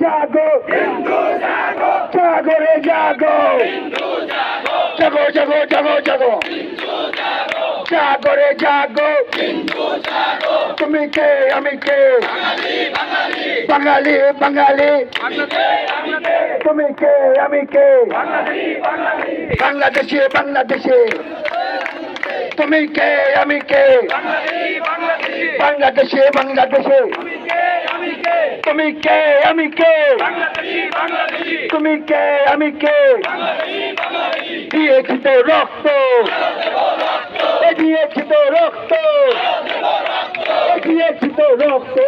জাগো। জাগো। রে জাগো। জাগো। জাগো জাগো জাগো জাগো। রে জাগো। তুমি কে আমি কে? বাঙালি বাঙালি। তুমি কে আমি কে? বাংলাদেশে বাংলাদেশে। তুমি কে আমি কে? বাংলাদেশে বাংলাদেশে। তুমি কে? আমি কে? তুমি কে? আমি কে? দিয়েছি তো রক্ত। এ দিয়েছি তো রক্ত। এ দিয়েছি তো রক্ত।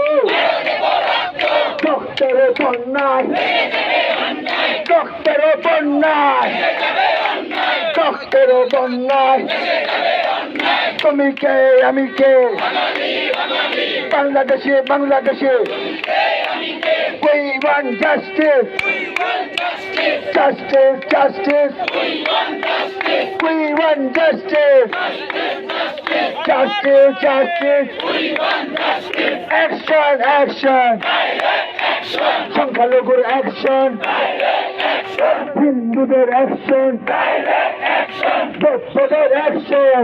রক্তের বন্যায়। রক্তের বন্যায়। রক্তের বন্যায়। তুমি কে? আমি কে? বাংলাদেশে বাংলাদেশে. সংখ্যালঘুর অ্যাকশন হিন্দুদের অ্যাকশন বৌদ্ধদের অ্যাকশন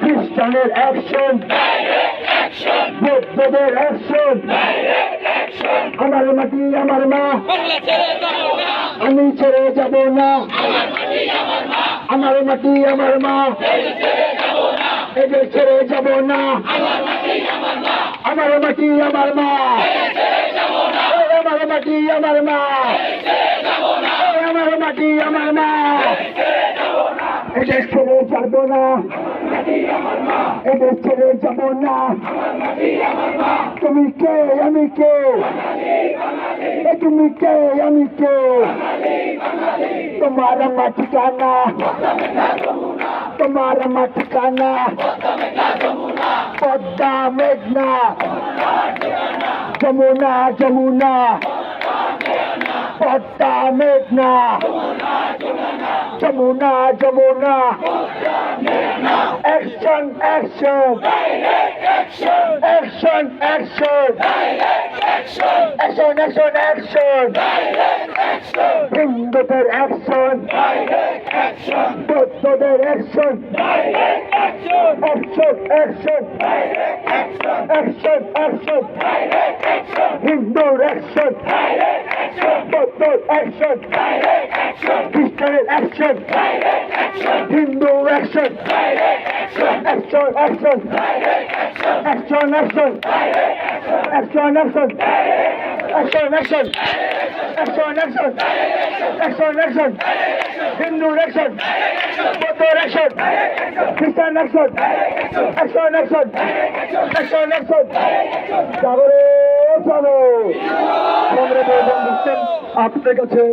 খ্রিস্টানের অ্যাকশন বৌদ্ধদের অ্যাকশন। আমার মাটি, আমার মা। আমি ছেড়ে যাব না। আমার মাটি, আমার মা। এদের ছেড়ে যাব না। আমার মাটি, আমার মা। আমার মাটি, আমার মা। আমার মাটি, আমার মা। এদের ছেড়ে যাব না এদের ছেড়ে যাব না তুমি কে আমি কে এ তুমি কে আমি কে তোমার আমার ঠিকানা তোমার আমার ঠিকানা পদ্মা মেঘনা যমুনা যমুনা পদ্মা মেঘনা Jamuna Jamuna. Action action action action action action action হিন্দুদের অ্যাকশন বৌদ্ধদের action action action action action হিন্দুর অ্যাকশন বৌদ্ধর অ্যাকশন খ্রিস্টানের action Hindu action action action action action action action action action action action action action Hindu action বৌদ্ধ action খ্রিস্টান action action action action action জাগরে পাবে আপনার কাছে